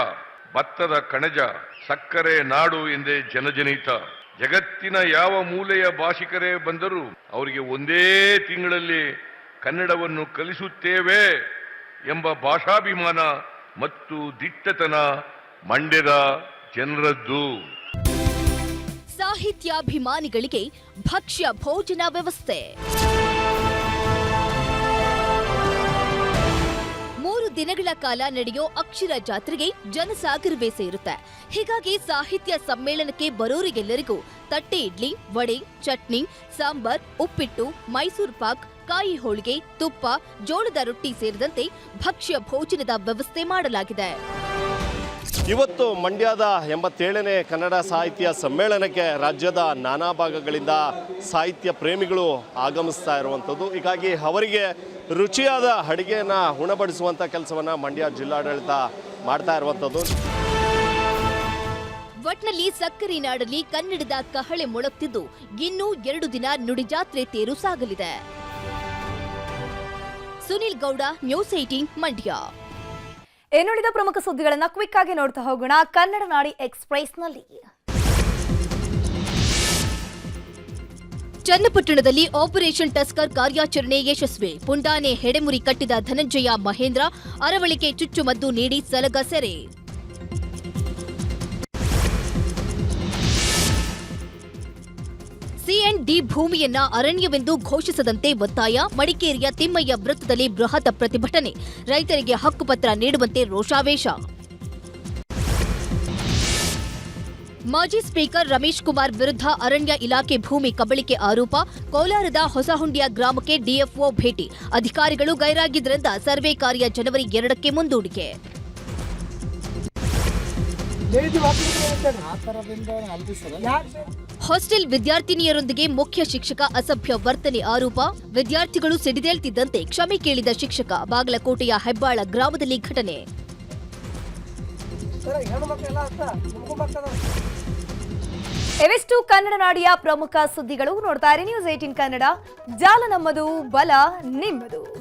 ಭತ್ತದ ಕಣಜ, ಸಕ್ಕರೆ ನಾಡು ಎಂದೇ ಜನಜನಿತ. ಜಗತ್ತಿನ ಯಾವ ಮೂಲೆಯ ಭಾಷಿಕರೇ ಬಂದರೂ ಅವರಿಗೆ ಒಂದೇ ತಿಂಗಳಲ್ಲಿ ಕನ್ನಡವನ್ನು ಕಲಿಸುತ್ತೇವೆ ಎಂಬ ಭಾಷಾಭಿಮಾನ ಮತ್ತು ದಿಟ್ಟತನ ಮಂಡ್ಯದ ಜನರದ್ದು. ಸಾಹಿತ್ಯಾಭಿಮಾನಿಗಳಿಗೆ ಭಕ್ಷ್ಯ ಭೋಜನ ವ್ಯವಸ್ಥೆ. ದಿನಗಳ ಕಾಲ ನಡೆಯೋ ಅಕ್ಷರ ಜಾತ್ರೆಗೆ ಜನಸಾಗರವೇ ಸೇರುತ್ತೆ ಹೀಗಾಗಿ ಸಾಹಿತ್ಯ ಸಮ್ಮೇಳನಕ್ಕೆ ಬರೋರಿಗೆಲ್ಲರಿಗೂ ತಟ್ಟೆ ಇಡ್ಲಿ, ವಡೆ, ಚಟ್ನಿ, ಸಾಂಬಾರ್, ಉಪ್ಪಿಟ್ಟು, ಮೈಸೂರು ಪಾಕ್, ಕಾಯಿ ಹೋಳಿಗೆ, ತುಪ್ಪ, ಜೋಳದ ರೊಟ್ಟಿ ಸೇರಿದಂತೆ ಭಕ್ಷ್ಯ ಭೋಜನದ ವ್ಯವಸ್ಥೆ ಮಾಡಲಾಗಿದೆ. ಇವತ್ತು ಮಂಡ್ಯದ ಎಂಬತ್ತೇಳನೇ ಕನ್ನಡ ಸಾಹಿತ್ಯ ಸಮ್ಮೇಳನಕ್ಕೆ ರಾಜ್ಯದ ನಾನಾ ಭಾಗಗಳಿಂದ ಸಾಹಿತ್ಯ ಪ್ರೇಮಿಗಳು ಆಗಮಿಸ್ತಾ ಇರುವಂಥದ್ದು. ಹೀಗಾಗಿ ಅವರಿಗೆ ರುಚಿಯಾದ ಅಡುಗೆಯನ್ನು ಉಣಬಡಿಸುವಂಥ ಕೆಲಸವನ್ನು ಮಂಡ್ಯ ಜಿಲ್ಲಾಡಳಿತ ಮಾಡ್ತಾ ಇರುವಂಥದ್ದು. ಒಟ್ನಲ್ಲಿ ಸಕ್ಕರೆ ನಾಡಲ್ಲಿ ಕನ್ನಡದ ಕಹಳೆ ಮೊಳಗ್ತಿದ್ದು, ಇನ್ನೂ ಎರಡು ದಿನ ನುಡಿಜಾತ್ರೆ ತೇರು ಸಾಗಲಿದೆ. Sunil Gowda, news eighteen Mandya. ಇನ್ನುಳಿದ ಪ್ರಮುಖ ಸುದ್ದಿಗಳನ್ನ ಕ್ವಿಕ್ ಆಗಿ ನೋಡ್ತಾ ಹೋಗೋಣ. ಕನ್ನಡ ನಾಡಿ ಎಕ್ಸ್ಪ್ರೆಸ್ನಲ್ಲಿ. ಚನ್ನಪಟ್ಟಣದಲ್ಲಿ ಆಪರೇಷನ್ ಟಸ್ಕರ್ ಕಾರ್ಯಾಚರಣೆ ಯಶಸ್ವಿ. ಪುಂಡಾನೆ ಹೆಡೆಮುರಿ ಕಟ್ಟಿದ ಧನಂಜಯ ಮಹೇಂದ್ರ, ಅರವಳಿಕೆ ಚುಚ್ಚುಮದ್ದು ನೀಡಿ ಸಲಗ ಸೆರೆ. ಸಿಎಂಡ್ ಡಿ ಭೂಮಿಯನ್ನ ಅರಣ್ಯವೆಂದು ಘೋಷಿಸದಂತೆ ಒತ್ತಾಯ. ಮಡಿಕೇರಿಯ ತಿಮ್ಮಯ್ಯ ವೃತ್ತದಲ್ಲಿ ಬೃಹತ್ ಪ್ರತಿಭಟನೆ. ರೈತರಿಗೆ ಹಕ್ಕುಪತ್ರ ನೀಡುವಂತೆ ರೋಷಾವೇಶ. ಮಾಜಿ ಸ್ಪೀಕರ್ ರಮೇಶ್ ಕುಮಾರ್ ವಿರುದ್ಧ ಅರಣ್ಯ ಇಲಾಖೆ ಭೂಮಿ ಕಬಳಿಕೆ ಆರೋಪ. ಕೋಲಾರದ ಹೊಸಹುಂಡಿಯ ಗ್ರಾಮಕ್ಕೆ ಡಿಎಫ್ಒ ಭೇಟಿ. ಅಧಿಕಾರಿಗಳು ಗೈರಾಗಿದ್ದರಿಂದ ಸರ್ವೆ ಕಾರ್ಯ ಜನವರಿ ಎರಡಕ್ಕೆ ಮುಂದೂಡಿಕೆ. ಹಾಸ್ಟೆಲ್ ವಿದ್ಯಾರ್ಥಿನಿಯರೊಂದಿಗೆ ಮುಖ್ಯ ಶಿಕ್ಷಕ ಅಸಭ್ಯ ವರ್ತನೆ ಆರೋಪ. ವಿದ್ಯಾರ್ಥಿಗಳು ಸಿಡಿದೇಳ್ತಿದ್ದಂತೆ ಕ್ಷಮೆ ಕೇಳಿದ ಶಿಕ್ಷಕ ಬಾಗಲಕೋಟೆಯ ಹೆಬ್ಬಾಳ ಗ್ರಾಮದಲ್ಲಿ ಘಟನೆ. ಎವೆಸ್ಟು ಕನ್ನಡ ನಾಡಿಯ ಪ್ರಮುಖ ಸುದ್ದಿಗಳು ನೋಡ್ತಾ ಇರಿ. News eighteen Kannada. ಜಾಲ ನಮ್ಮದು, ಬಲ ನಿಮ್ಮದು.